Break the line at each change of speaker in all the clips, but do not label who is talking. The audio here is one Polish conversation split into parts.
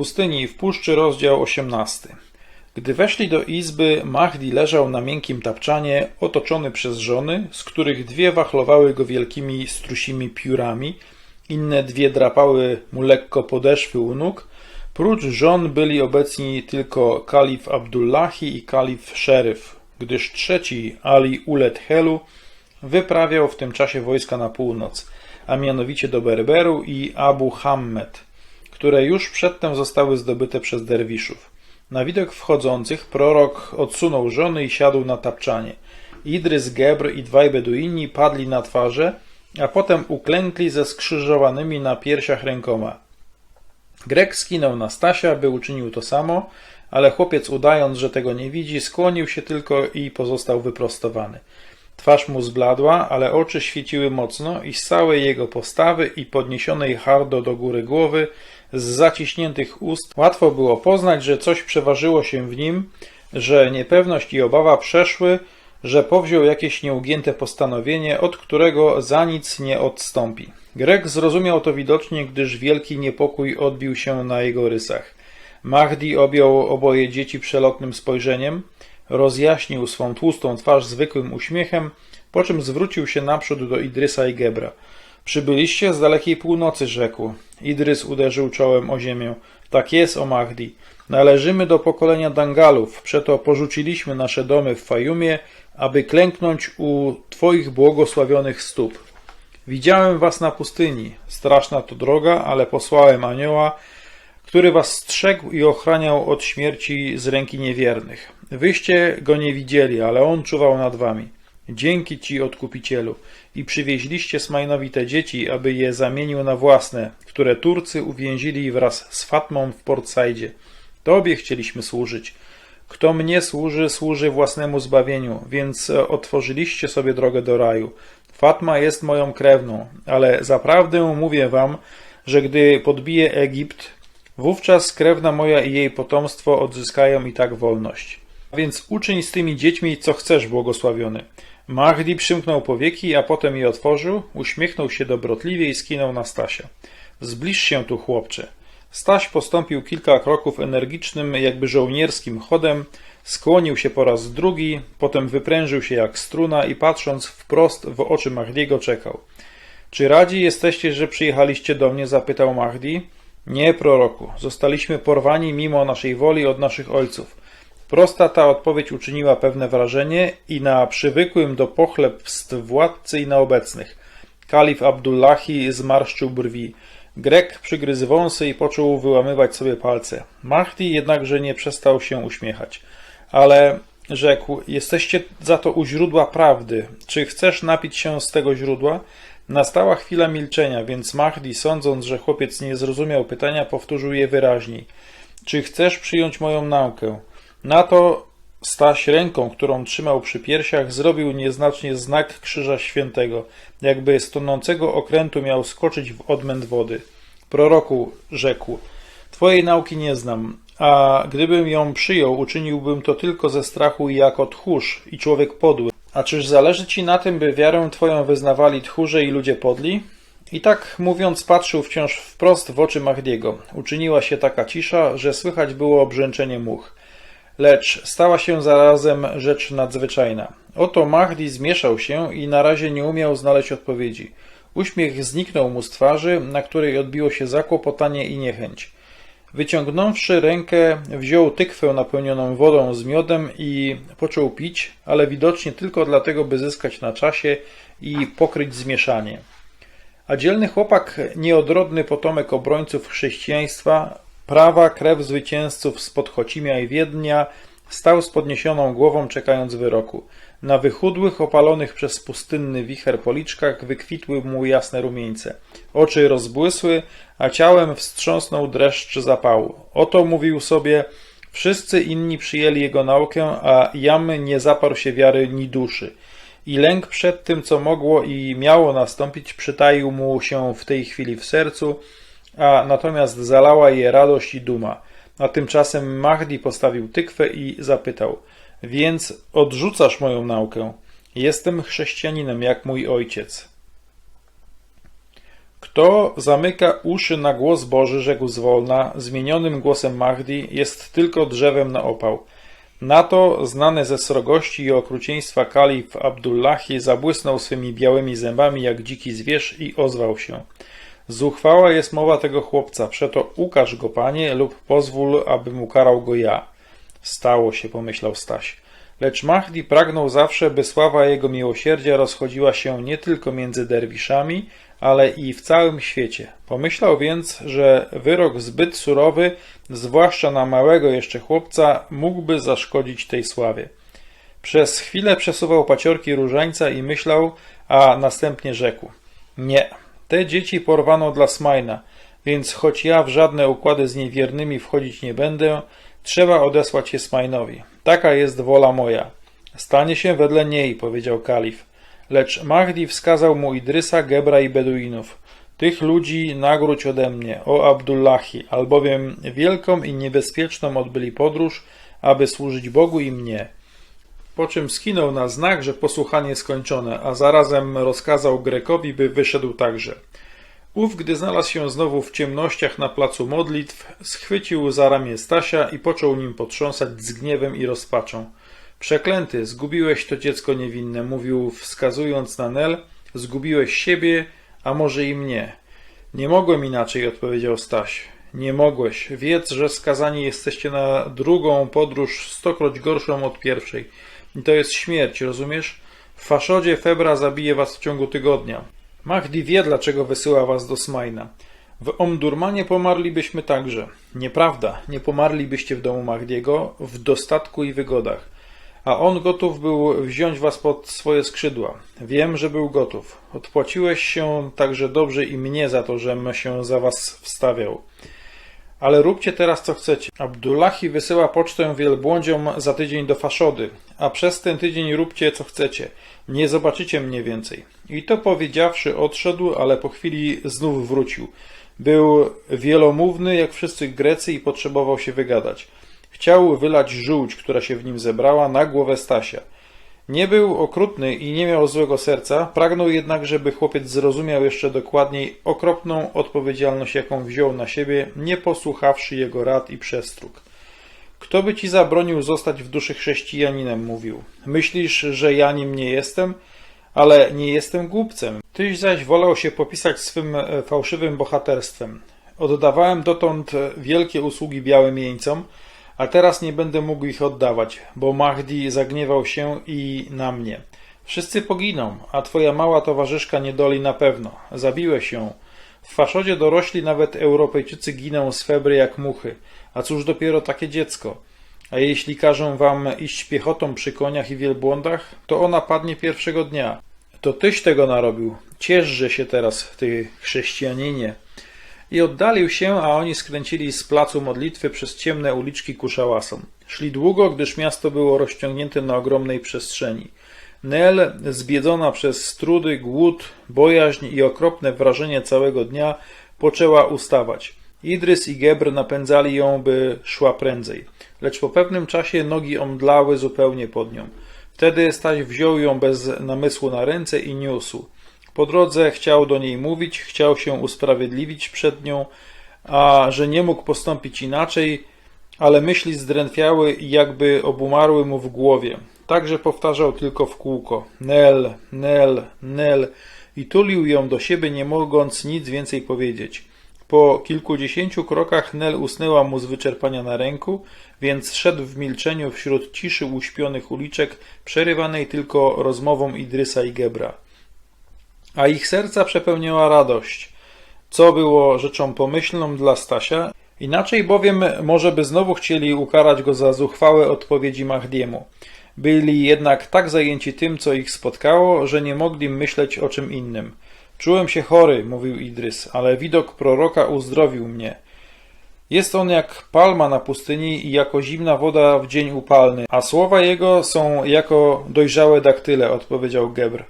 pustyni w puszczy, rozdział 18. Gdy weszli do izby, Mahdi leżał na miękkim tapczanie, otoczony przez żony, z których dwie wachlowały go wielkimi strusimi piórami, inne dwie drapały mu lekko podeszwy u nóg. Prócz żon byli obecni tylko kalif Abdullahi i kalif Szeryf, gdyż trzeci, Ali Ulet Helu, wyprawiał w tym czasie wojska na północ, a mianowicie do Berberu i Abu Hammed, które już przedtem zostały zdobyte przez derwiszów. Na widok wchodzących prorok odsunął żony i siadł na tapczanie. Idrys, Gebr i dwaj Beduini padli na twarze, a potem uklękli ze skrzyżowanymi na piersiach rękoma. Grek skinął na Stasia, by uczynił to samo, ale chłopiec udając, że tego nie widzi, skłonił się tylko i pozostał wyprostowany. Twarz mu zbladła, ale oczy świeciły mocno i z całej jego postawy i podniesionej hardo do góry głowy, z zaciśniętych ust, łatwo było poznać, że coś przeważyło się w nim, że niepewność i obawa przeszły, że powziął jakieś nieugięte postanowienie, od którego za nic nie odstąpi. Grek zrozumiał to widocznie, gdyż wielki niepokój odbił się na jego rysach. Mahdi objął oboje dzieci przelotnym spojrzeniem, rozjaśnił swą tłustą twarz zwykłym uśmiechem, po czym zwrócił się naprzód do Idrysa i Gebra. Przybyliście z dalekiej północy, rzekł. Idrys uderzył czołem o ziemię. Tak jest, o Mahdi. Należymy do pokolenia Dangalów, przeto porzuciliśmy nasze domy w Fajumie, aby klęknąć u Twoich błogosławionych stóp. Widziałem was na pustyni. Straszna to droga, ale posłałem anioła, który was strzegł i ochraniał od śmierci z ręki niewiernych. Wyście go nie widzieli, ale on czuwał nad wami. Dzięki ci, odkupicielu. I przywieźliście Smajnowi te dzieci, aby je zamienił na własne, które Turcy uwięzili wraz z Fatmą w Portsaidzie. Tobie chcieliśmy służyć. Kto mnie służy, służy własnemu zbawieniu, więc otworzyliście sobie drogę do raju. Fatma jest moją krewną, ale zaprawdę mówię wam, że gdy podbije Egipt, wówczas krewna moja i jej potomstwo odzyskają i tak wolność. Więc uczyń z tymi dziećmi, co chcesz, błogosławiony. Mahdi przymknął powieki, a potem je otworzył, uśmiechnął się dobrotliwie i skinął na Stasia. Zbliż się tu, chłopcze. Staś postąpił kilka kroków energicznym, jakby żołnierskim chodem, skłonił się po raz drugi, potem wyprężył się jak struna i patrząc wprost w oczy Mahdiego czekał. Czy radzi jesteście, że przyjechaliście do mnie? zapytał Mahdi. Nie, proroku. Zostaliśmy porwani mimo naszej woli od naszych ojców. Prosta ta odpowiedź uczyniła pewne wrażenie i na przywykłym do pochlebstw władcy i na obecnych. Kalif Abdullahi zmarszczył brwi. Grek przygryzł wąsy i począł wyłamywać sobie palce. Mahdi jednakże nie przestał się uśmiechać. Ale rzekł, jesteście za to u źródła prawdy. Czy chcesz napić się z tego źródła? Nastała chwila milczenia, więc Mahdi, sądząc, że chłopiec nie zrozumiał pytania, powtórzył je wyraźniej. Czy chcesz przyjąć moją naukę? Na to Staś ręką, którą trzymał przy piersiach, zrobił nieznacznie znak Krzyża Świętego, jakby z tonącego okrętu miał skoczyć w odmęt wody. Proroku, rzekł, Twojej nauki nie znam, a gdybym ją przyjął, uczyniłbym to tylko ze strachu i jako tchórz i człowiek podły. A czyż zależy Ci na tym, by wiarę Twoją wyznawali tchórze i ludzie podli? I tak mówiąc, patrzył wciąż wprost w oczy Mahdiego. Uczyniła się taka cisza, że słychać było brzęczenie much. Lecz stała się zarazem rzecz nadzwyczajna. Oto Mahdi zmieszał się i na razie nie umiał znaleźć odpowiedzi. Uśmiech zniknął mu z twarzy, na której odbiło się zakłopotanie i niechęć. Wyciągnąwszy rękę, wziął tykwę napełnioną wodą z miodem i począł pić, ale widocznie tylko dlatego, by zyskać na czasie i pokryć zmieszanie. A dzielny chłopak, nieodrodny potomek obrońców chrześcijaństwa, prawa krew zwycięzców z Podchocimia i Wiednia, stał z podniesioną głową, czekając wyroku. Na wychudłych, opalonych przez pustynny wicher policzkach wykwitły mu jasne rumieńce. Oczy rozbłysły, a ciałem wstrząsnął dreszcz zapału. Oto mówił sobie, wszyscy inni przyjęli jego naukę, a jamy nie zaparł się wiary ni duszy. I lęk przed tym, co mogło i miało nastąpić, przytaił mu się w tej chwili w sercu, a natomiast zalała je radość i duma. A tymczasem Mahdi postawił tykwę i zapytał – więc odrzucasz moją naukę. Jestem chrześcijaninem jak mój ojciec. Kto zamyka uszy na głos Boży, rzekł zwolna, zmienionym głosem Mahdi, jest tylko drzewem na opał. Na to, znany ze srogości i okrucieństwa kalif Abdullahi, zabłysnął swymi białymi zębami jak dziki zwierz i ozwał się. Zuchwała jest mowa tego chłopca, przeto ukaż go, panie, lub pozwól, abym ukarał go ja. Stało się, pomyślał Staś. Lecz Mahdi pragnął zawsze, by sława jego miłosierdzia rozchodziła się nie tylko między derwiszami, ale i w całym świecie. Pomyślał więc, że wyrok zbyt surowy, zwłaszcza na małego jeszcze chłopca, mógłby zaszkodzić tej sławie. Przez chwilę przesuwał paciorki różańca i myślał, a następnie rzekł: Nie, te dzieci porwano dla Smajna, więc choć ja w żadne układy z niewiernymi wchodzić nie będę, trzeba odesłać je Smajnowi. Taka jest wola moja. Stanie się wedle niej, powiedział kalif. Lecz Mahdi wskazał mu Idrysa, Gebra i Beduinów. Tych ludzi nagródź ode mnie, o Abdullahi, albowiem wielką i niebezpieczną odbyli podróż, aby służyć Bogu i mnie. Po czym skinął na znak, że posłuchanie skończone, a zarazem rozkazał Grekowi, by wyszedł także. Ów, gdy znalazł się znowu w ciemnościach na placu modlitw, schwycił za ramię Stasia i począł nim potrząsać z gniewem i rozpaczą. Przeklęty, zgubiłeś to dziecko niewinne, mówił wskazując na Nel, zgubiłeś siebie, a może i mnie. Nie mogłem inaczej, odpowiedział Staś. Nie mogłeś. Wiedz, że skazani jesteście na drugą podróż stokroć gorszą od pierwszej. I to jest śmierć, rozumiesz? W Faszodzie Febra zabije was w ciągu tygodnia. Mahdi wie, dlaczego wysyła was do Smajna. W Omdurmanie pomarlibyśmy także. Nieprawda, nie pomarlibyście w domu Mahdiego, w dostatku i wygodach. A on gotów był wziąć was pod swoje skrzydła. Wiem, że był gotów. Odpłaciłeś się także dobrze i mnie za to, żem się za was wstawiał. Ale róbcie teraz co chcecie. Abdullahi wysyła pocztę wielbłądziom za tydzień do Faszody, a przez ten tydzień róbcie co chcecie. Nie zobaczycie mnie więcej. I to powiedziawszy odszedł, ale po chwili znów wrócił. Był wielomówny jak wszyscy Grecy i potrzebował się wygadać. Chciał wylać żółć, która się w nim zebrała, na głowę Stasia. Nie był okrutny i nie miał złego serca, pragnął jednak, żeby chłopiec zrozumiał jeszcze dokładniej okropną odpowiedzialność, jaką wziął na siebie, nie posłuchawszy jego rad i przestróg. Kto by ci zabronił zostać w duszy chrześcijaninem, mówił. Myślisz, że ja nim nie jestem? Ale nie jestem głupcem. Tyś zaś wolał się popisać swym e, fałszywym bohaterstwem. Oddawałem dotąd wielkie usługi białym jeńcom, a teraz nie będę mógł ich oddawać, bo Mahdi zagniewał się i na mnie. Wszyscy poginą, a twoja mała towarzyszka nie doli na pewno. Zabiłeś ją. W Faszodzie dorośli nawet Europejczycy giną z febry jak muchy. A cóż dopiero takie dziecko? A jeśli każą wam iść piechotą przy koniach i wielbłądach, to ona padnie pierwszego dnia. To tyś tego narobił. Cieszże się teraz, ty chrześcijaninie. I oddalił się, a oni skręcili z placu modlitwy przez ciemne uliczki ku szałasom. Szli długo, gdyż miasto było rozciągnięte na ogromnej przestrzeni. Nel, zbiedzona przez trudy, głód, bojaźń i okropne wrażenie całego dnia, poczęła ustawać. Idrys i Gebr napędzali ją, by szła prędzej. Lecz po pewnym czasie nogi omdlały zupełnie pod nią. Wtedy Staś wziął ją bez namysłu na ręce i niósł. Po drodze chciał do niej mówić, chciał się usprawiedliwić przed nią, a że nie mógł postąpić inaczej, ale myśli zdrętwiały jakby obumarły mu w głowie. Także powtarzał tylko w kółko Nel, Nel, Nel i tulił ją do siebie, nie mogąc nic więcej powiedzieć. Po kilkudziesięciu krokach Nel usnęła mu z wyczerpania na ręku, więc szedł w milczeniu wśród ciszy uśpionych uliczek, przerywanej tylko rozmową Idrysa i Gebra. A ich serca przepełniała radość, co było rzeczą pomyślną dla Stasia, inaczej bowiem może by znowu chcieli ukarać go za zuchwałe odpowiedzi Mahdiemu. Byli jednak tak zajęci tym, co ich spotkało, że nie mogli myśleć o czym innym. Czułem się chory, mówił Idrys, ale widok proroka uzdrowił mnie. Jest on jak palma na pustyni i jako zimna woda w dzień upalny, a słowa jego są jako dojrzałe daktyle, odpowiedział Gebr.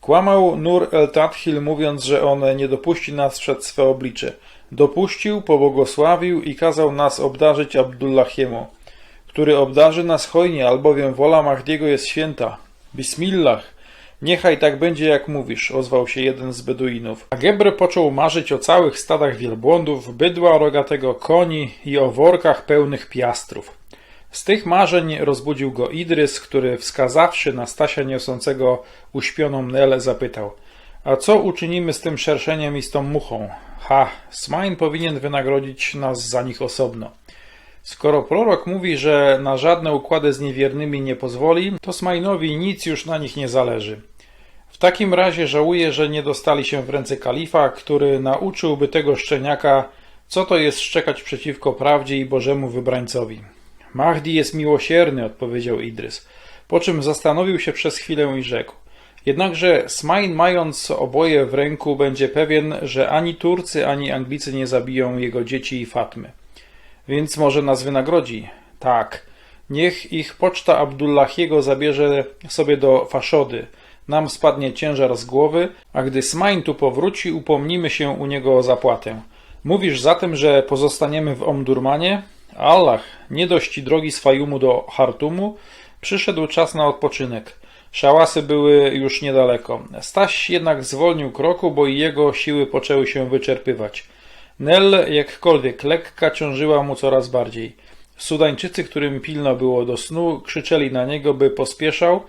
Kłamał Nur el-Tadhil, mówiąc, że on nie dopuści nas przed swe oblicze. Dopuścił, pobłogosławił i kazał nas obdarzyć Abdullahiemu, który obdarzy nas hojnie, albowiem wola Mahdiego jest święta. Bismillah! Niechaj tak będzie, jak mówisz, ozwał się jeden z Beduinów. A Gebre począł marzyć o całych stadach wielbłądów, bydła rogatego koni i o workach pełnych piastrów. Z tych marzeń rozbudził go Idrys, który wskazawszy na Stasia niosącego uśpioną Nel zapytał A co uczynimy z tym szerszeniem i z tą muchą? Ha, Smain powinien wynagrodzić nas za nich osobno. Skoro prorok mówi, że na żadne układy z niewiernymi nie pozwoli, to Smainowi nic już na nich nie zależy. W takim razie żałuję, że nie dostali się w ręce kalifa, który nauczyłby tego szczeniaka, co to jest szczekać przeciwko prawdzie i Bożemu wybrańcowi. Mahdi jest miłosierny, odpowiedział Idrys, po czym zastanowił się przez chwilę i rzekł. Jednakże Smain, mając oboje w ręku, będzie pewien, że ani Turcy, ani Anglicy nie zabiją jego dzieci i Fatmy. Więc może nas wynagrodzi? Tak. Niech ich poczta Abdullahiego zabierze sobie do Faszody. Nam spadnie ciężar z głowy, a gdy Smain tu powróci, upomnimy się u niego o zapłatę. Mówisz zatem, że pozostaniemy w Omdurmanie? Allah, nie dość drogi z Fajumu do Hartumu, przyszedł czas na odpoczynek. Szałasy były już niedaleko. Staś jednak zwolnił kroku, bo i jego siły poczęły się wyczerpywać. Nell, jakkolwiek lekka, ciążyła mu coraz bardziej. Sudańczycy, którym pilno było do snu, krzyczeli na niego, by pospieszał,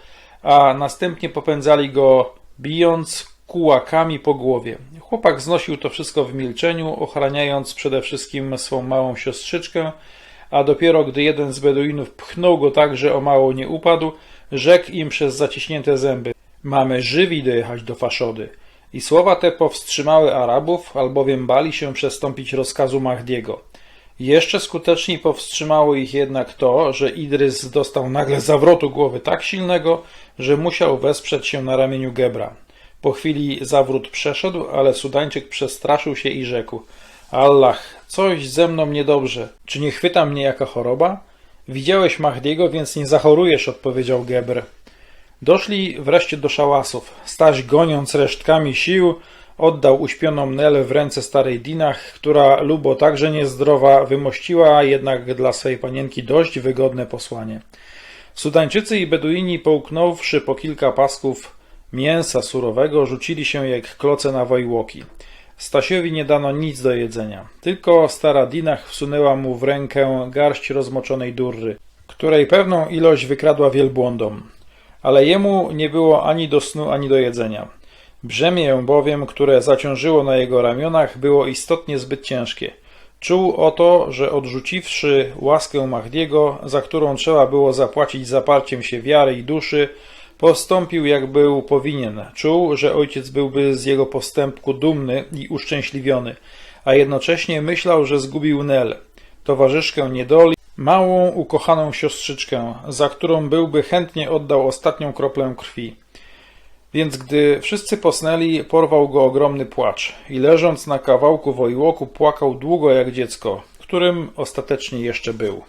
a następnie popędzali go, bijąc kułakami po głowie. Chłopak znosił to wszystko w milczeniu, ochraniając przede wszystkim swą małą siostrzyczkę, a dopiero gdy jeden z Beduinów pchnął go tak, że o mało nie upadł, rzekł im przez zaciśnięte zęby: Mamy żywi dojechać do Faszody. I słowa te powstrzymały Arabów, albowiem bali się przestąpić rozkazu Mahdiego. Jeszcze skuteczniej powstrzymało ich jednak to, że Idrys dostał nagle zawrotu głowy tak silnego, że musiał wesprzeć się na ramieniu Gebra. Po chwili zawrót przeszedł, ale Sudańczyk przestraszył się i rzekł: Allah, coś ze mną niedobrze. Czy nie chwyta mnie jaka choroba? Widziałeś Mahdiego, więc nie zachorujesz, odpowiedział Gebr. Doszli wreszcie do szałasów. Staś, goniąc resztkami sił, oddał uśpioną Nelę w ręce starej Dinach, która lubo także niezdrowa wymościła jednak dla swej panienki dość wygodne posłanie. Sudańczycy i Beduini, połknąwszy po kilka pasków mięsa surowego, rzucili się jak kloce na wojłoki. Stasiowi nie dano nic do jedzenia, tylko stara Dinach wsunęła mu w rękę garść rozmoczonej durry, której pewną ilość wykradła wielbłądom ale jemu nie było ani do snu, ani do jedzenia. Brzemię bowiem, które zaciążyło na jego ramionach, było istotnie zbyt ciężkie. Czuł oto, że odrzuciwszy łaskę Mahdiego, za którą trzeba było zapłacić zaparciem się wiary i duszy, postąpił jak był powinien. Czuł, że ojciec byłby z jego postępku dumny i uszczęśliwiony, a jednocześnie myślał, że zgubił Nel, towarzyszkę niedoli, małą, ukochaną siostrzyczkę, za którą byłby chętnie oddał ostatnią kroplę krwi. Więc gdy wszyscy posnęli, porwał go ogromny płacz i leżąc na kawałku wojłoku płakał długo jak dziecko, którym ostatecznie jeszcze był.